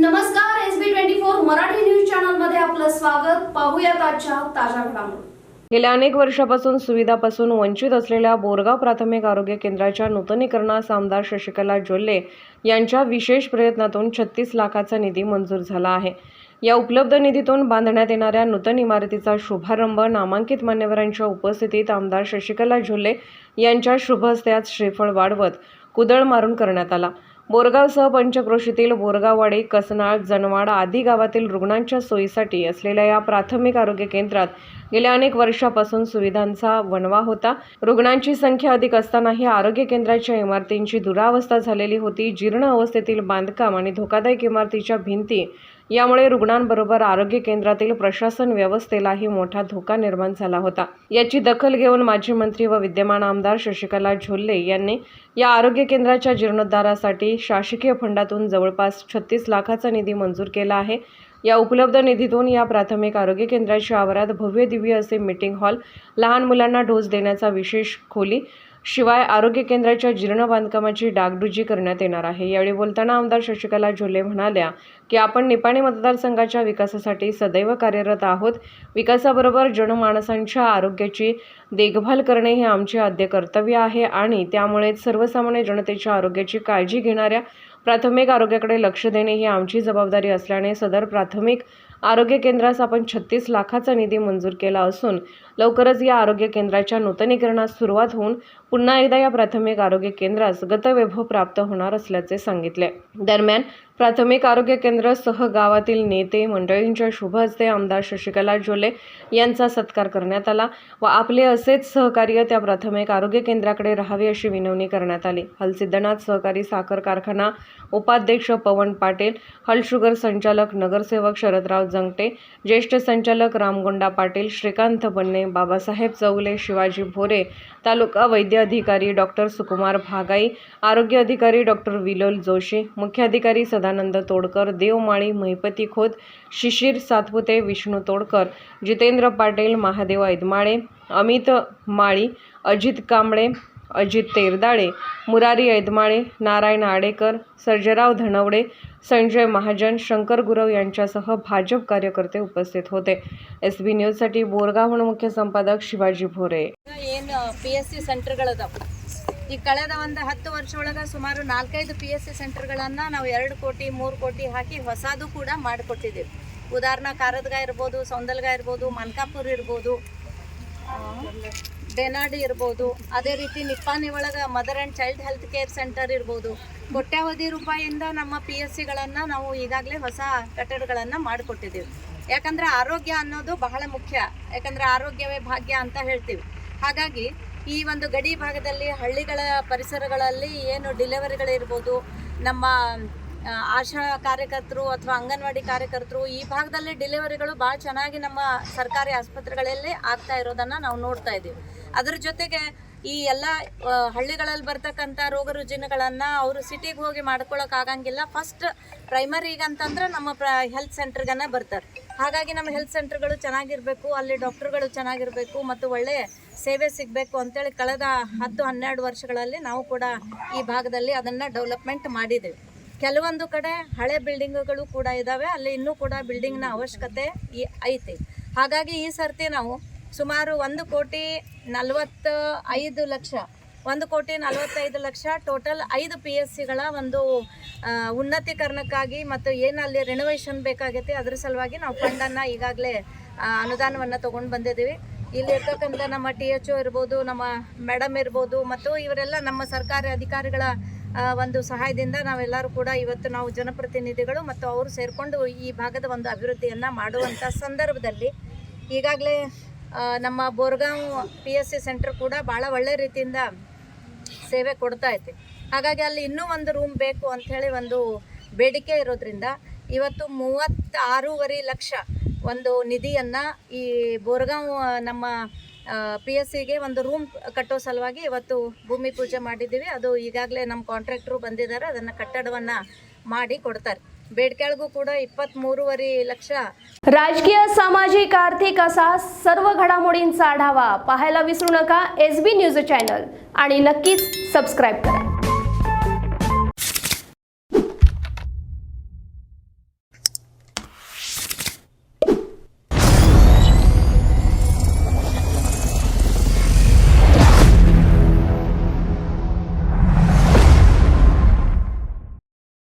नमस्कार S B twenty four Marathi news चॅनलमध्ये आपलं स्वागत. पाहूयात आजच्या ताज्या घडामोडी. गेल्या अनेक वर्षापासून सुविधापासून वंचित असलेल्या बोरगाव प्राथमिक आरोग्य केंद्राच्या नूतनीकरणास आमदार शशिकला जोल्ले यांच्या विशेष प्रयत्नातून छत्तीस लाखाचा निधी मंजूर झाला आहे. या उपलब्ध निधीतून बांधण्यात येणाऱ्या नूतन इमारतीचा शुभारंभ नामांकित मान्यवरांच्या उपस्थितीत आमदार शशिकला झोल्ले यांच्या शुभ श्रीफळ वाढवत कुदळ मारून करण्यात आला. बोरगावसह पंचक्रोशीतील बोरगाववाडी कसनाळ जनवाड आदी गावातील रुग्णांच्या सोयीसाठी असलेल्या या प्राथमिक आरोग्य केंद्रात गेल्या अनेक वर्षापासून सुविधांचा वणवा होता. रुग्णांची संख्या अधिक असतानाही आरोग्य केंद्राच्या इमारतींची दुरावस्था झालेली होती. जीर्ण अवस्थेतील बांधकाम आणि धोकादायक इमारतीच्या भिंती यामुळे रुग्णांबरोबर आरोग्य केंद्रातील प्रशासन व्यवस्थेलाही मोठा धोका निर्माण झाला होता. याची दखल घेऊन माजी मंत्री व विद्यमान आमदार शशिकला झोल्ले यांनी या आरोग्य केंद्राच्या जीर्णोद्धारासाठी शासकीय फंडातून जवळपास छत्तीस लाखाचा निधी मंजूर केला आहे. या उपलब्ध निधीतून या प्राथमिक आरोग्य केंद्राच्या आवारात भव्य दिव्य असे मीटिंग हॉल लहान मुलांना डोस देण्याचा विशेष खोली शिवाय आरोग्य केंद्राच्या जीर्ण बांधकामाची डागडुजी करण्यात येणार आहे. यावेळी बोलताना आमदार शशिकला झोले म्हणाल्या की आपण निपाणी मतदारसंघाच्या विकासासाठी सदैव कार्यरत आहोत. विकासाबरोबर जनमानसांच्या आरोग्याची देखभाल करणे हे आमचे आद्य कर्तव्य आहे आणि त्यामुळेच सर्वसामान्य जनतेच्या आरोग्याची काळजी घेणाऱ्या प्राथमिक आरोग्याकडे लक्ष देणे ही आमची जबाबदारी असल्याने सदर प्राथमिक आरोग्य केंद्रास आपण छत्तीस लाखाचा निधी मंजूर केला असून लवकरच या आरोग्य केंद्राच्या नूतनीकरणास सुरुवात होऊन पुन्हा एकदा या प्राथमिक आरोग्य केंद्रास गतवैभव प्राप्त होणार असल्याचे सांगितले. दरम्यान प्राथमिक आरोग्य केंद्र सह गावातील नेते मंडळींच्या शुभ हस्ते आमदार शशिकला जोले यांचा सत्कार करण्यात आला व आपले असेच सहकार्य त्या प्राथमिक आरोग्य केंद्राकडे राहावे अशी विनवणी करण्यात आली. हलसिद्धनाथ सहकारी साखर कारखाना उपाध्यक्ष पवन पाटील हल शुगर संचालक नगरसेवक शरदराव जंगटे ज्येष्ठ संचालक रामगोंडा पाटील श्रीकांत बन्ने बाबासाहेब चौगले शिवाजी भोरे तालुका वैद्य अधिकारी डॉक्टर सुकुमार भागाई आरोग्य अधिकारी डॉक्टर विलोल जोशी मुख्याधिकारी सदानंद तोडकर देवमाळी महिपती खोत शिशिर सातपुते विष्णू तोडकर जितेंद्र पाटील महादेव ऐदमाळे अमित माळी अजित कांबळे अजित तेरदाळे मुरारी ऐदमाळे नारायण आडेकर सर्जेराव धनवडे संजय महाजन शंकर गुरव यांच्यासह भाजप कार्यकर्ते उपस्थित होते एस बी न्यूजसाठी बोरगावहून मुख्य संपादक शिवाजी भोरे ಏನು ಪಿ ಎಸ್ ಸಿ ಸೆಂಟರ್ಗಳದಾವ ಈ ಕಳೆದ ಒಂದು ಹತ್ತು ವರ್ಷ ಒಳಗೆ ಸುಮಾರು ನಾಲ್ಕೈದು ಪಿ ಎಸ್ ಸಿ ಸೆಂಟರ್ಗಳನ್ನು ನಾವು ಎರಡು ಕೋಟಿ, ಮೂರು ಕೋಟಿ ಹಾಕಿ ಹೊಸದು ಕೂಡ ಮಾಡಿಕೊಟ್ಟಿದ್ದೀವಿ. ಉದಾಹರಣೆ ಕಾರದ್ಗ ಇರ್ಬೋದು, ಸೌಂದಲ್ಗ ಇರ್ಬೋದು, ಮನ್ಕಾಪುರ್ ಇರ್ಬೋದು ಡೆನಾಡಿ ಇರ್ಬೋದು, ಅದೇ ರೀತಿ ನಿಪ್ಪಾನಿ ಒಳಗೆ mother and child health care center ಇರ್ಬೋದು. ಕೋಟ್ಯಾವಧಿ ರೂಪಾಯಿಯಿಂದ ನಮ್ಮ ಪಿ ಎಸ್ ಸಿಗಳನ್ನು ನಾವು ಈಗಾಗಲೇ ಹೊಸ ಕಟ್ಟಡಗಳನ್ನು ಮಾಡಿಕೊಟ್ಟಿದ್ದೀವಿ. ಯಾಕಂದರೆ ಆರೋಗ್ಯ ಅನ್ನೋದು ಬಹಳ ಮುಖ್ಯ. ಯಾಕಂದರೆ ಆರೋಗ್ಯವೇ ಭಾಗ್ಯ ಅಂತ ಹೇಳ್ತೀವಿ. ಹಾಗಾಗಿ ಈ ಒಂದು ಗಡಿ ಭಾಗದಲ್ಲಿ ಹಳ್ಳಿಗಳ ಪರಿಸರಗಳಲ್ಲಿ ಏನು ಡಿಲೆವರಿಗಳಿರ್ಬೋದು, ನಮ್ಮ ಆಶಾ ಕಾರ್ಯಕರ್ತರು ಅಥವಾ ಅಂಗನವಾಡಿ ಕಾರ್ಯಕರ್ತರು ಈ ಭಾಗದಲ್ಲಿ ಡೆಲಿವರಿಗಳು ಭಾಳ ಚೆನ್ನಾಗಿ ನಮ್ಮ ಸರ್ಕಾರಿ ಆಸ್ಪತ್ರೆಗಳಲ್ಲಿ ಆಗ್ತಾ ಇರೋದನ್ನು ನಾವು ನೋಡ್ತಾ ಇದ್ದೀವಿ ಅದರ ಜೊತೆಗೆ ಈ ಎಲ್ಲ ಹಳ್ಳಿಗಳಲ್ಲಿ ಬರ್ತಕ್ಕಂಥ ರೋಗ ರುಜಿನಗಳನ್ನು ಅವರು ಸಿಟಿಗೆ ಹೋಗಿ ಮಾಡ್ಕೊಳಕ್ ಆಗಂಗಿಲ್ಲ. ಫಸ್ಟ್ ಪ್ರೈಮರಿಗೆ ಅಂತಂದ್ರೆ ನಮ್ಮ ಪ್ರ ಹೆಲ್ತ್ ಸೆಂಟರ್ಗನ್ನ ಬರ್ತಾರೆ. ಹಾಗಾಗಿ ನಮ್ಮ ಹೆಲ್ತ್ ಸೆಂಟರ್ಗಳು ಚೆನ್ನಾಗಿರಬೇಕು, ಅಲ್ಲಿ ಡಾಕ್ಟರ್ಗಳು ಚೆನ್ನಾಗಿರಬೇಕು ಮತ್ತು ಒಳ್ಳೆ ಸೇವೆ ಸಿಗಬೇಕು ಅಂತೇಳಿ ಕಳೆದ ಹತ್ತು, ಹನ್ನೆರಡು ವರ್ಷಗಳಲ್ಲಿ ನಾವು ಕೂಡ ಈ ಭಾಗದಲ್ಲಿ ಅದನ್ನು ಡೆವಲಪ್ಮೆಂಟ್ ಮಾಡಿದ್ದೇವೆ ಕೆಲವೊಂದು ಕಡೆ ಹಳೆ ಬಿಲ್ಡಿಂಗ್ಗಳು ಕೂಡ ಇದ್ದಾವೆ ಅಲ್ಲಿ ಇನ್ನೂ ಕೂಡ ಬಿಲ್ಡಿಂಗ್ನ ಅವಶ್ಯಕತೆ ಐತಿ. ಹಾಗಾಗಿ ಈ ಸರ್ತಿ ನಾವು ಸುಮಾರು ಒಂದು ಕೋಟಿ ನಲವತ್ತ ಐದು ಲಕ್ಷ, ಒಂದು ಕೋಟಿ ನಲವತ್ತೈದು ಲಕ್ಷ ಟೋಟಲ್ ಐದು ಪಿ ಎಸ್ ಸಿಗಳ ಒಂದು ಉನ್ನತೀಕರಣಕ್ಕಾಗಿ ಮತ್ತು ಏನಲ್ಲಿ ರೆನೋವೇಷನ್ ಬೇಕಾಗೈತಿ ಅದ್ರ ಸಲುವಾಗಿ ನಾವು ಫಂಡನ್ನು ಈಗಾಗಲೇ ಅನುದಾನವನ್ನು ತೊಗೊಂಡು ಬಂದಿದ್ದೀವಿ. ಇಲ್ಲಿ ಇರ್ತಕ್ಕಂಥ ನಮ್ಮ ಟಿ ಎಚ್ ಒ ಇರ್ಬೋದು, ನಮ್ಮ ಮೇಡಮ್ ಇರ್ಬೋದು ಮತ್ತು ಇವರೆಲ್ಲ ನಮ್ಮ ಸರ್ಕಾರಿ ಅಧಿಕಾರಿಗಳ ಒಂದು ಸಹಾಯದಿಂದ ನಾವೆಲ್ಲರೂ ಕೂಡ ಇವತ್ತು ನಾವು ಜನಪ್ರತಿನಿಧಿಗಳು ಮತ್ತು ಅವರು ಸೇರಿಕೊಂಡು ಈ ಭಾಗದ ಒಂದು ಅಭಿವೃದ್ಧಿಯನ್ನು ಮಾಡುವಂಥ ಸಂದರ್ಭದಲ್ಲಿ ಈಗಾಗಲೇ ನಮ್ಮ Borgaon P S C center ಕೂಡ ಭಾಳ ಒಳ್ಳೆ ರೀತಿಯಿಂದ ಸೇವೆ ಕೊಡ್ತಾ ಐತೆ. ಹಾಗಾಗಿ ಅಲ್ಲಿ ಇನ್ನೂ ಒಂದು ರೂಮ್ ಬೇಕು ಅಂಥೇಳಿ ಒಂದು ಬೇಡಿಕೆ ಇರೋದ್ರಿಂದ ಇವತ್ತು ಮೂವತ್ತಾರೂವರೆ ಲಕ್ಷ ಒಂದು ನಿಧಿಯನ್ನು ಈ ಬೋರ್ಗಾಂವ್, ನಮ್ಮ ಪಿ ಎಸ್ ಸಿಗೆ ಒಂದು ರೂಮ್ ಕಟ್ಟೋ ಸಲುವಾಗಿ ಇವತ್ತು ಭೂಮಿ ಪೂಜೆ ಮಾಡಿದ್ದೀವಿ. ಅದು ಈಗಾಗಲೇ ನಮ್ಮ ಕಾಂಟ್ರಾಕ್ಟ್ರು ಬಂದಿದ್ದಾರೆ. ಅದನ್ನು ಕಟ್ಟಡವನ್ನು ಮಾಡಿ ಕೊಡ್ತಾರೆ. ಬೇಡ್ಕೆಳಗೂ ಕೂಡ ಇಪ್ಪತ್ತ್ಮೂರುವರೆ ಲಕ್ಷ राजकीय सामाजिक आर्थिक असा सर्व घडामोडींचा आढावा पाहायला विसरू नका एस बी न्यूज चॅनल आणि नक्कीच सबस्क्राईब करा